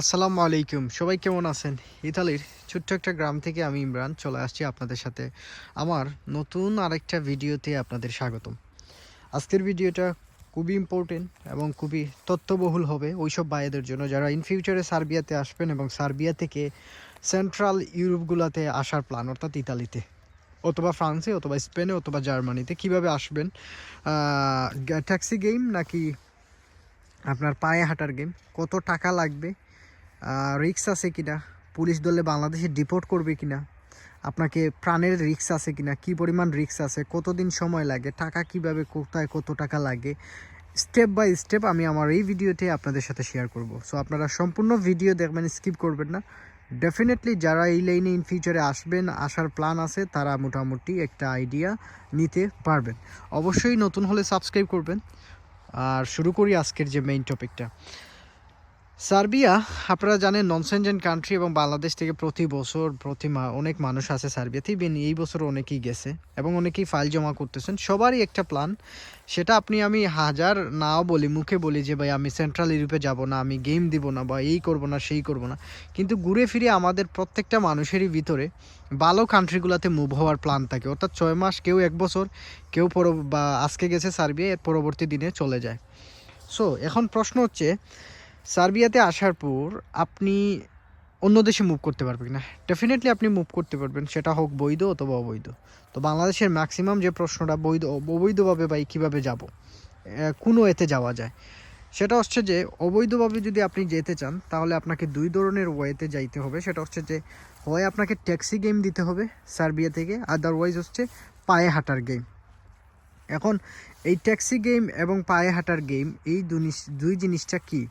আসসালামু আলাইকুম। সবাই কেমন আছেন? ইতালির ছোট্ট একটা গ্রাম থেকে আমি ইমরান চলে আসছি আপনাদের সাথে। আমার নতুন আরেকটা ভিডিওতে আপনাদের স্বাগতম। আজকের ভিডিওটা খুবই ইম্পর্টেন্ট এবং খুবই তথ্যবহুল হবে ওইসব ভাইদের জন্য। যারা ইন ফিউচারে সার্বিয়াতে আসবেন এবং সার্বিয়া থেকে সেন্ট্রাল ইউরোপগুলোতে আসার প্ল্যান অর্থাৎ ইতালিতে, অথবা ফ্রান্সে, অথবা স্পেনে, অথবা জার্মানিতে কীভাবে আসবেন ট্যাক্সি গেম নাকি আপনার পায়ে হাঁটার গেম কত টাকা লাগবে রিক্স আছে কিনা? পুলিশ দলে বাংলাদেশে ডিপোর্ট করবে কিনা? আপনাকে প্রাণের রিক্স আছে কিনা? কি পরিমাণ রিক্স আছে? কতদিন সময় লাগে? টাকা কীভাবে, কোথায় কত টাকা লাগে? স্টেপ বাই স্টেপ আমি আমার এই ভিডিওতে আপনাদের সাথে শেয়ার করব। সো আপনারা সম্পূর্ণ ভিডিও দেখবেন স্কিপ করবেন না। ডেফিনেটলি যারা এই লাইনে ইন ফিউচারে আসবেন, আসার প্ল্যান আছে, তারা মোটামুটি একটা আইডিয়া নিতে পারবেন। অবশ্যই নতুন হলে সাবস্ক্রাইব করবেন। আর শুরু করি আজকের যে মেইন টপিকটা সার্বিয়া, আপনারা জানেন ননসেনজেন কান্ট্রি এবং বাংলাদেশ থেকে প্রতি বছর প্রতি অনেক মানুষ আছে সার্বিয়াতে ইভেন এই বছর অনেকেই গেছে এবং অনেকেই ফাইল জমা করতেছেন। সবারই একটা প্ল্যান সেটা আপনি আমি হাজার নাও বলি, মুখে বলি যে, ভাই, আমি সেন্ট্রাল ইউরোপে যাব না, আমি গেম দিব না, বা এই করব না, সেই করব না। কিন্তু ঘুরে ফিরে আমাদের প্রত্যেকটা মানুষেরই ভিতরে ভালো কান্ট্রিগুলোতে মুভ হওয়ার প্ল্যান থাকে। অর্থাৎ ছয় মাস, কেউ এক বছর, কেউ পর বা আজকে গেছে সার্বিয়া, এর পরবর্তী দিনে চলে যায়। সো এখন প্রশ্ন হচ্ছে সার্বিয়াতে আসার পর আপনি অন্য দেশে মুভ করতে পারবেন না ডেফিনেটলি আপনি মুভ করতে পারবেন, সেটা হোক বৈধ অথবা অবৈধ। তো বাংলাদেশের ম্যাক্সিমাম যে প্রশ্নটা বৈধ, অবৈধভাবে বা কীভাবে যাব কোনো এতে যাওয়া যায়? সেটা হচ্ছে যে, অবৈধভাবে যদি আপনি যেতে চান, তাহলে আপনাকে দুই ধরনের ওয়েতে যাইতে হবে। সেটা হচ্ছে যে হয় আপনাকে ট্যাক্সি গেম দিতে হবে সার্বিয়া থেকে আদারওয়াইজ হচ্ছে পায়ে হাঁটার গেম এখন, এই ট্যাক্সি গেম এবং পায়ে হাঁটার গেম এই দুই জিনিসটা কি?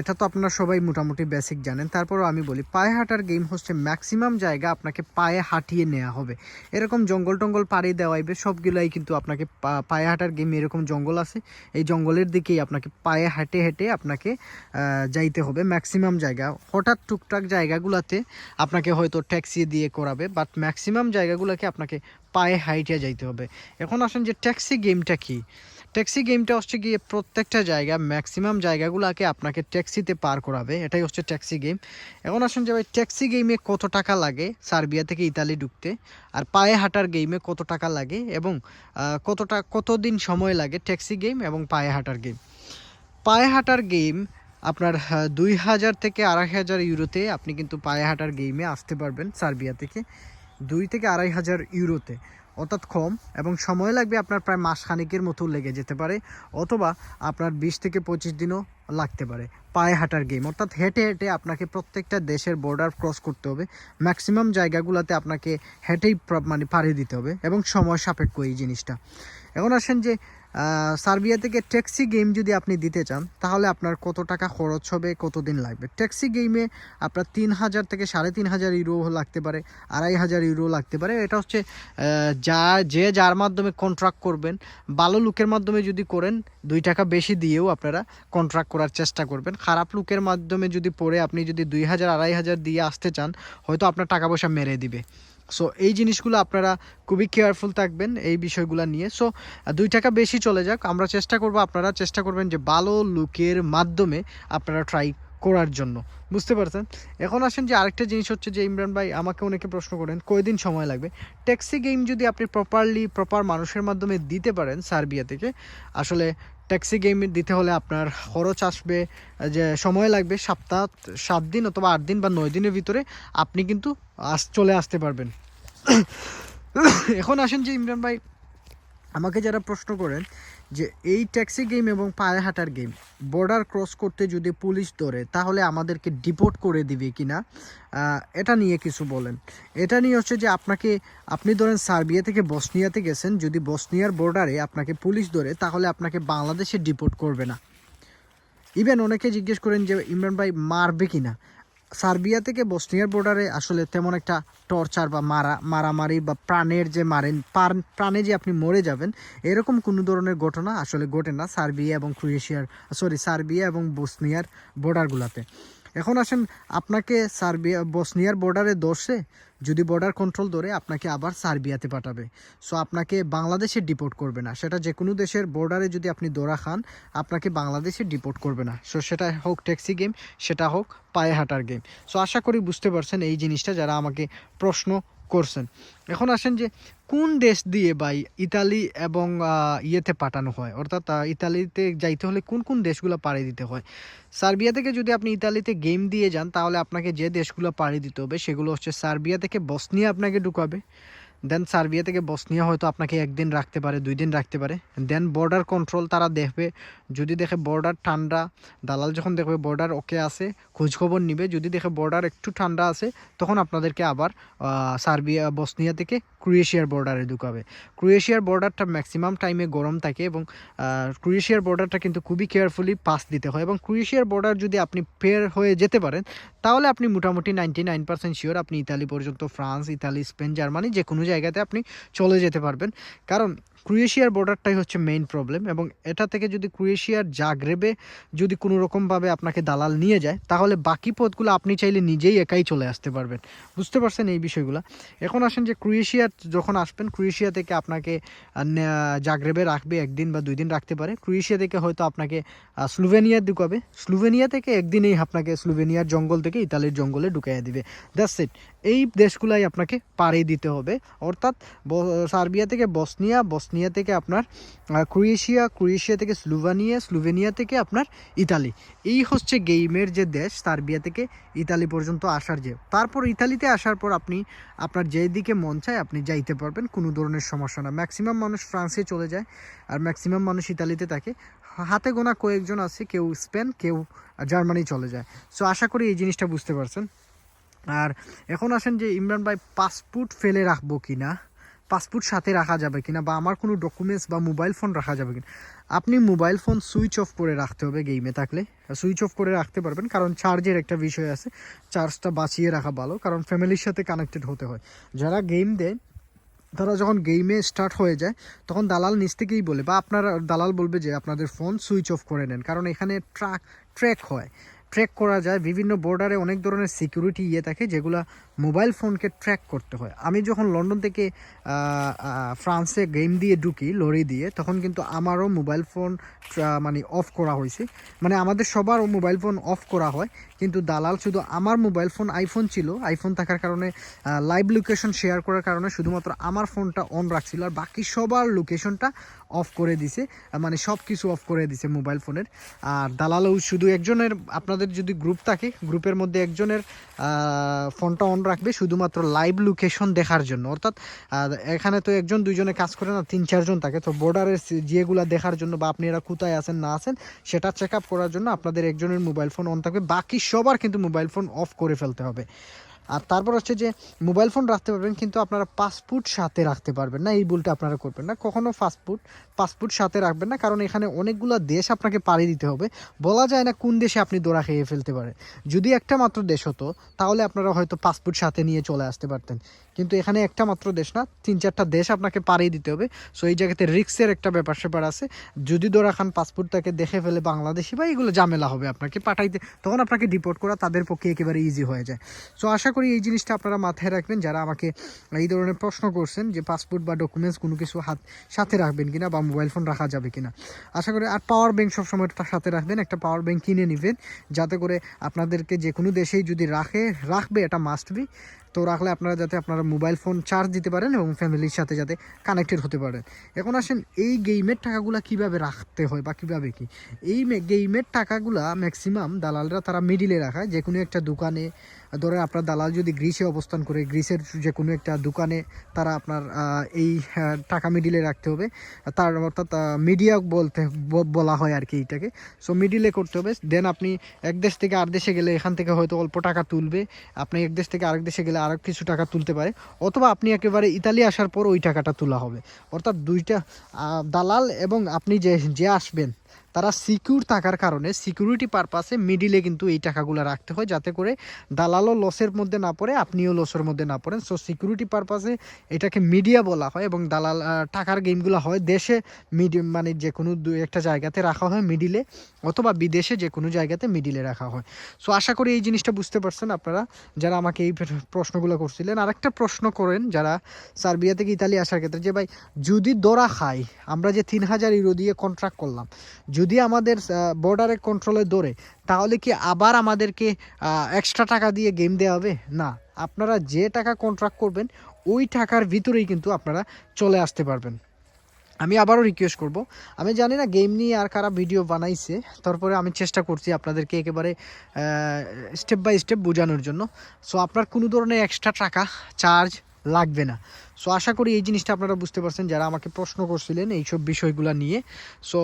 এটা তো আপনারা সবাই মোটামুটি বেসিক জানেন। তারপরও আমি বলি, পায়ে হাঁটার গেম হচ্ছে ম্যাক্সিমাম জায়গা আপনাকে পায়ে হাঁটিয়ে নেওয়া হবে। এরকম জঙ্গল টঙ্গল পাড়ি দেওয়াইবে সবগুলাই কিন্তু আপনাকে পায়ে হাঁটার গেম এরকম জঙ্গল আছে। এই জঙ্গলের দিকেই আপনাকে পায়ে হাঁটে হেঁটে আপনাকে যাইতে হবে ম্যাক্সিমাম জায়গা। হঠাৎ টুকটাক জায়গাগুলোতে আপনাকে হয়তো ট্যাক্সি দিয়ে করাবে বাট ম্যাক্সিমাম জায়গাগুলোকে আপনাকে পায়ে হাইটে যাইতে হবে। এখন আসেন যে ট্যাক্সি গেমটা কি? ট্যাক্সি গেমটা হচ্ছে গিয়ে প্রত্যেকটা জায়গা ম্যাক্সিমাম জায়গাগুলোকে আপনাকে ট্যাক্সিতে পার করাবে। এটাই হচ্ছে ট্যাক্সি গেম। এখন আসুন যে ভাই, ট্যাক্সি গেমে কত টাকা লাগে সার্বিয়া থেকে ইতালি ঢুকতে? আর পায়ে হাঁটার গেমে কত টাকা লাগে? এবং কতটা, কতদিন সময় লাগে ট্যাক্সি গেম এবং পায়ে হাঁটার গেম? পায়ে হাঁটার গেম আপনার দুই হাজার থেকে আড়াই হাজার ইউরোতে আপনি কিন্তু পায়ে হাঁটার গেমে আসতে পারবেন সার্বিয়া থেকে। দুই থেকে আড়াই হাজার ইউরোতে। অর্থাৎ কম, এবং সময় লাগবে আপনার প্রায় মাসখানেকের মতো লেগে যেতে পারে, অথবা আপনার বিশ থেকে পঁচিশ দিনও লাগতে পারে। পায়ে হাঁটার গেম অর্থাৎ হেঁটে হেঁটে আপনাকে প্রত্যেকটা দেশের বর্ডার ক্রস করতে হবে। ম্যাক্সিমাম জায়গাগুলোতে আপনাকে হেঁটেই মানে পাড়ি দিতে হবে, এবং সময় সাপেক্ষ এই জিনিসটা। এখন আসেন যে সার্বিয়া থেকে ট্যাক্সি গেম যদি আপনি দিতে চান, তাহলে আপনার কত টাকা খরচ হবে কত দিন লাগবে? ট্যাক্সি গেমে আপনার তিন হাজার থেকে সাড়ে তিন হাজার ইউরো লাগতে পারে, আড়াই হাজার ইউরো লাগতে পারে। এটা হচ্ছে যা, যে যার মাধ্যমে কন্ট্রাক্ট করবেন, ভালো লুকের মাধ্যমে যদি করেন, দুই টাকা বেশি দিয়েও আপনারা কন্ট্রাক্ট করার চেষ্টা করবেন। খারাপ লুকের মাধ্যমে যদি পড়ে আপনি যদি দুই হাজার, আড়াই হাজার দিয়ে আসতে চান, হয়তো আপনার টাকা পয়সা মেরে দিবে। সো এই জিনিসগুলো আপনারা খুবই কেয়ারফুল থাকবেন এই বিষয়গুলো নিয়ে। সো দুই টাকা বেশি চলে যাক। আমরা চেষ্টা করব, আপনারা চেষ্টা করবেন যে ভালো লুকের মাধ্যমে আপনারা ট্রাই করার জন্য। বুঝতে পারছেন? এখন আসেন যে আরেকটা জিনিস হচ্ছে যে, ইমরান ভাই, আমাকে অনেকে প্রশ্ন করেন, কয়দিন সময় লাগবে? ট্যাক্সি গেম যদি আপনি প্রপারলি প্রপার মানুষের মাধ্যমে দিতে পারেন সার্বিয়া থেকে, আসলে ট্যাক্সি গেম দিতে হলে আপনার খরচ আসবে, যে সময় লাগবে সপ্তাহ সাত দিন অথবা আট দিন বা নয় দিনের ভিতরে, আপনি কিন্তু আস, চলে আসতে পারবেন। এখন আসেন যে ইমরান ভাই, আমাকে যারা প্রশ্ন করেন যে এই ট্যাক্সি গেম এবং পায়ে হাঁটার গেম বর্ডার ক্রস করতে যদি পুলিশ ধরে, তাহলে আমাদেরকে ডিপোর্ট করে দিবে কি না এটা নিয়ে কিছু বলেন। এটা নিয়ে হচ্ছে যে আপনাকে, আপনি ধরেন সার্বিয়া থেকে বসনিয়াতে গেছেন, যদি বসনিয়ার বর্ডারে আপনাকে পুলিশ ধরে, তাহলে আপনাকে বাংলাদেশে ডিপোর্ট করবে না। ইভেন অনেকে জিজ্ঞেস করেন যে ইমরান ভাই, মারবে কিনা? সার্বিয়া থেকে বসনিয়ার বর্ডারে আসলে তেমন একটা টর্চার বা মারা মারামারি বা প্রাণের যে মারেন, প্রাণ- যে আপনি মরে যাবেন, এরকম কোনো ধরনের ঘটনা আসলে ঘটে না সার্বিয়া এবং ক্রোয়েশিয়ার সরি সার্বিয়া এবং বসনিয়ার বর্ডারগুলোতে এখন আসেন, আপনাকে সার্বিয়া বসনিয়ার বর্ডারে ধরছে যদি বর্ডার কন্ট্রোল ধরে আপনাকে আবার সার্বিয়াতে পাঠাবে। সো আপনাকে বাংলাদেশে ডিপোর্ট করবে না। সেটা যে কোনো দেশের বর্ডারে যদি আপনি দৌড়া খান, আপনাকে বাংলাদেশে ডিপোর্ট করবে না। সো সেটা হোক ট্যাক্সি গেম সেটা হোক পায়ে হাঁটার গেম সো আশা করি বুঝতে পারছেন এই জিনিসটা, যারা আমাকে প্রশ্ন করছেন। এখন আসেন যে, কোন দেশ দিয়ে বা ইতালি এবং ইয়েতে পাঠানো হয়? অর্থাৎ ইতালিতে যাইতে হলে কোন কোন দেশগুলো পাড়ি দিতে হয়? সার্বিয়া থেকে যদি আপনি ইতালিতে গেম দিয়ে যান, তাহলে আপনাকে যে দেশগুলো পাড়ি দিতে হবে, সেগুলো হচ্ছে সার্বিয়া থেকে বসনিয়া আপনাকে ঢুকাবে। দেন সার্বিয়া থেকে বসনিয়া হয়তো আপনাকে একদিন রাখতে পারে দুই দিন রাখতে পারে। দেন বর্ডার কন্ট্রোল তারা দেখবে, যদি দেখে বর্ডার ঠান্ডা, দালাল যখন দেখবে বর্ডার ওকে আছে, খোঁজখবর নিবে, যদি দেখে বর্ডার একটু ঠান্ডা আছে, তখন আপনাদেরকে আবার সার্বিয়া বসনিয়া থেকে ক্রোয়েশিয়ার বর্ডারে ঢুকাবে। ক্রোয়েশিয়ার বর্ডারটা ম্যাক্সিমাম টাইমে গরম থাকে এবং ক্রোয়েশিয়ার বর্ডারটা কিন্তু খুবই কেয়ারফুলি পাস দিতে হয় এবং ক্রোয়েশিয়ার বর্ডার যদি আপনি পের হয়ে যেতে পারেন তাহলে আপনি মোটামুটি নাইনটি নাইন পার্সেন্ট শিওর আপনি ইতালি পর্যন্ত, ফ্রান্স, ইতালি, স্পেন, জার্মানি যে কোনো জায়গাতে আপনি চলে যেতে পারবেন। কারণ ক্রোয়েশিয়ার বর্ডারটাই হচ্ছে মেইন প্রবলেম এবং এটা থেকে যদি ক্রোয়েশিয়ার জাগরেবে যদি কোনো রকমভাবে আপনাকে দালাল নিয়ে যায় তাহলে বাকি পথগুলো আপনি চাইলে নিজেই একাই চলে আসতে পারবেন। বুঝতে পারছেন এই বিষয়গুলো? এখন আসেন যে ক্রোয়েশিয়ার যখন আসবেন ক্রোয়েশিয়া থেকে আপনাকে জাগরেবে রাখবে একদিন বা দুই দিন রাখতে পারে। ক্রোয়েশিয়া থেকে হয়তো আপনাকে আহ, স্লোভেনিয়া ঢুকাবে। স্লোভেনিয়া থেকে একদিনেই আপনাকে স্লোভেনিয়ার জঙ্গল থেকে ইতালির জঙ্গলে ঢুকাইয়া দিবে। দ্যাটস ইট এই দেশগুলাই আপনাকে পাড়ি দিতে হবে। অর্থাৎ সার্বিয়া থেকে বসনিয়া বসনিয়া থেকে আপনার ক্রোয়েশিয়া ক্রোয়েশিয়া থেকে স্লোভানিয়া, স্লোভেনিয়া থেকে আপনার ইতালি। এই হচ্ছে গেইমের যে দেশ, সার্বিয়া থেকে ইতালি পর্যন্ত আসার যে। তারপর ইতালিতে আসার পর আপনি, আপনার যেদিকে মন চায় আপনি যাইতে পারবেন, কোনো ধরনের সমস্যা না। ম্যাক্সিমাম মানুষ ফ্রান্সে চলে যায়, আর ম্যাক্সিমাম মানুষ ইতালিতে থাকে। হাতে গোনা কয়েকজন আছে, কেউ স্পেন, কেউ জার্মানি চলে যায়। সো আশা করি এই জিনিসটা বুঝতে পারছেন। আর এখন আসেন যে ইমরান ভাই, পাসপোর্ট ফেলে রাখব কি না পাসপোর্ট সাথে রাখা যাবে কিনা বা আমার কোনো ডকুমেন্টস বা মোবাইল ফোন রাখা যাবে কিনা, আপনি মোবাইল ফোন সুইচ অফ করে রাখতে হবে গেমে থাকলে। সুইচ অফ করে রাখতে পারবেন, কারণ চার্জের একটা বিষয় আছে চার্জটা বাঁচিয়ে রাখা ভালো, কারণ ফ্যামিলির সাথে কানেক্টেড হতে হয়। যারা গেম দেয়, তারা যখন গেমে স্টার্ট হয়ে যায়, তখন দালাল নিচ থেকেই বলে, বা আপনার দালাল বলবে যে আপনাদের ফোন সুইচ অফ করে নেন, কারণ এখানে ট্রাক ট্র্যাক হয়। ট্র্যাক করা যায়, বিভিন্ন বর্ডারে অনেক ধরনের সিকিউরিটি ইয়ে থাকে, যেগুলো মোবাইল ফোনকে ট্র্যাক করতে হয়। আমি যখন লন্ডন থেকে ফ্রান্সে গেম দিয়ে ঢুকি, লরি দিয়ে, তখন কিন্তু আমারও মোবাইল ফোন মানে অফ করা হয়েছে। মানে আমাদের সবার মোবাইল ফোন অফ করা হয়। কিন্তু দালাল শুধু আমার মোবাইল ফোন আইফোন ছিল। আইফোন থাকার কারণে লাইভ লোকেশন শেয়ার করার কারণে শুধুমাত্র আমার ফোনটা অন রাখছিল আর বাকি সবার লোকেশনটা অফ করে দিছে। মানে সব কিছু অফ করে দিছে মোবাইল ফোনের। আর দালালও শুধু একজনের, আপনাদের যদি গ্রুপ থাকে গ্রুপের মধ্যে একজনের ফোনটা অন রাখবে শুধুমাত্র লাইভ লোকেশন দেখার জন্য। অর্থাৎ এখানে তো একজন, দুইজনে কাজ করে না, তিন, চারজন থাকে। তো বর্ডারের যেগুলো দেখার জন্য বা আপনি এরা কোথায় আছেন, না আছেন, সেটা চেক আপ করার জন্য আপনাদের একজনের মোবাইল ফোন অন থাকবে। বাকি সবার কিন্তু মোবাইল ফোন অফ করে ফেলতে হবে। আর তারপর হচ্ছে যে মোবাইল ফোন রাখতে পারবেন, কিন্তু আপনারা পাসপোর্ট সাথে রাখতে পারবেন না। এই ভুলটা আপনারা করবেন না। কখনো পাসপোর্ট পাসপোর্ট সাথে রাখবেন না, কারণ এখানে অনেকগুলো দেশ আপনাকে পাড়ি দিতে হবে। বলা যায় না কোন দেশে আপনি দোড়া খেয়ে ফেলতে পারে। যদি একটা মাত্র দেশ হতো, তাহলে আপনারা হয়তো পাসপোর্ট সাথে নিয়ে চলে আসতে পারতেন। কিন্তু এখানে একটা মাত্র দেশ না, তিন চারটা দেশ আপনাকে পাড়ি দিতে হবে। সো এই জায়গাতে রিক্সের একটা ব্যাপার স্যাপার আছে। যদি দোরা খান পাসপোর্টটাকে দেখে ফেলে বাংলাদেশি, বা এগুলো ঝামেলা হবে আপনাকে পাঠাইতে। তখন আপনাকে ডিপোর্ট করা তাদের পক্ষে একেবারে ইজি হয়ে যায়। সো আশা এই জিনিসটা আপনারা মাথায় রাখবেন, যারা আমাকে এই ধরনের প্রশ্ন করছেন যে পাসপোর্ট বা ডকুমেন্টস কোনো কিছু হাত, সাথে রাখবেন কিনা বা মোবাইল ফোন রাখা যাবে কিনা। আশা করি আর পাওয়ার ব্যাংক সবসময় সাথে রাখবেন, একটা পাওয়ার ব্যাংক কিনে নেবেন, যাতে করে আপনাদেরকে যে কোনো দেশেই যদি রাখে, রাখবে এটা মাস্ট বি তো রাখলে আপনারা যাতে আপনারা মোবাইল ফোন চার্জ দিতে পারেন এবং ফ্যামিলির সাথে যাতে কানেক্টেড হতে পারেন। এখন আসেন এই গেমের টাকাগুলো কীভাবে রাখতে হয় বা কীভাবে কি? এই গেমের টাকাগুলা ম্যাক্সিমাম দালালরা তারা মিডিলে রাখায়। যে কোনো একটা দোকানে ধরে আপনার দালাল যদি গ্রিসে অবস্থান করে গ্রিসের যে কোনো একটা দোকানে তারা আপনার এই আহ, টাকা মিডিলে রাখতে হবে। তার অর্থাৎ মিডিয়া বলতে বলা হয় আর কি এইটাকে। সো মিডিলে করতে হবে। দেন আপনি এক দেশ থেকে আর দেশে গেলে এখান থেকে হয়তো অল্প টাকা তুলবে। আপনি এক দেশ থেকে আরেক দেশে গেলে আরও কিছু টাকা তুলতে পারে। অথবা আপনি একেবারে ইতালি আসার পর ওই টাকাটা তোলা হবে। অর্থাৎ দুইটা দালাল এবং আপনি যে যে আসবেন তারা সিকিউর থাকার কারণে সিকিউরিটি পারপাসে মিডিলে কিন্তু এই টাকাগুলো রাখতে হয় যাতে করে দালালও লসের মধ্যে না পড়ে, আপনিও লসের মধ্যে না পড়েন। সো সিকিউরিটি পারপাসে এটাকে মিডিয়া বলা হয় এবং দালাল টাকার গেমগুলো হয় দেশে মিডিয়াম মানে যে কোনো দু একটা জায়গাতে রাখা হয় মিডিলে অথবা বিদেশে যে কোনো জায়গাতে মিডিলে রাখা হয়। সো আশা করি এই জিনিসটা বুঝতে পারছেন আপনারা যারা আমাকে এই প্রশ্নগুলো করছিলেন। আরেকটা প্রশ্ন করেন যারা সার্বিয়া থেকে ইতালি আসার ক্ষেত্রে যে, ভাই, যদি দরা খাই আমরা যে তিন হাজার ইউরো দিয়ে কন্ট্রাক্ট করলাম যদি আমাদের বর্ডারে কন্ট্রোলে দৌড়ে, তাহলে কি আবার আমাদেরকে এক্সট্রা টাকা দিয়ে গেম দেওয়া হবে? না। আপনারা যে টাকা কন্ট্রাক্ট করবেন, ওই টাকার ভিতরেই কিন্তু আপনারা চলে আসতে পারবেন। আমি আবারও রিকোয়েস্ট করব। আমি জানি না গেম নিয়ে আর কারা ভিডিও বানাইছে, তারপরে আমি চেষ্টা করছি আপনাদেরকে একেবারে স্টেপ বাই স্টেপ বোঝানোর জন্য। সো আপনার কোনো ধরনের এক্সট্রা টাকা চার্জ লাগবে না। সো আশা করি এই জিনিসটা আপনারা বুঝতে পারছেন, যারা আমাকে প্রশ্ন করছিলেন এইসব বিষয়গুলো নিয়ে। সো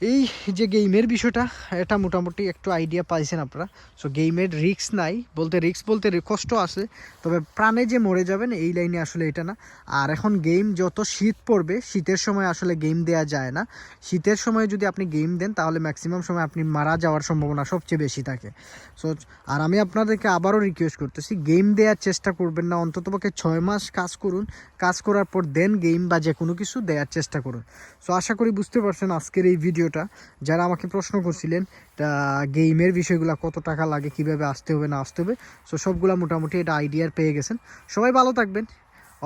এই যে গেমের বিষয়টা, এটা মোটামুটি একটু আইডিয়া পাইছেন আপনারা। সো গেমের রিস্ক নাই, বলতে রিস্ক বলতে কষ্ট আছে, তবে প্রাণে যে মরে যাবেন, এই লাইনে আসলে এটা না। আর এখন গেম যত শীত পড়বে, শীতের সময় আসলে গেম দেয়া যায় না। শীতের সময় যদি আপনি গেম দেন, তাহলে ম্যাক্সিমাম সময় আপনি মারা যাওয়ার সম্ভাবনা সবচেয়ে বেশি থাকে। সো আর আমি আপনাদেরকে আবারও রিকোয়েস্ট করতেছি গেম দেওয়ার চেষ্টা করবেন না, অন্ততপক্ষে ছয় মাস কাজ করুন। কাজ করার পর দেন গেম বা যে কোনো কিছু দেওয়ার চেষ্টা করুন। সো আশা করি বুঝতে পারছেন আজকের এই ভিডিওটা, যারা আমাকে প্রশ্ন করছিলেন, তা গেমের বিষয়গুলো কত টাকা লাগে, কীভাবে আসতে হবে, না আসতে হবে সো সবগুলো মোটামুটি এটা আইডিয়ার পেয়ে গেছেন। সবাই ভালো থাকবেন।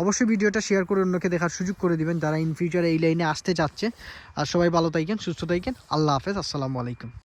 অবশ্যই ভিডিওটা শেয়ার করে অন্যকে দেখার সুযোগ করে দিবেন, যারা ইন ফিউচার এই লাইনে আসতে চাচ্ছে। আর সবাই ভালো থাকেন, সুস্থ থাকেন। আল্লাহ হাফেজ, আসসালামু আলাইকুম।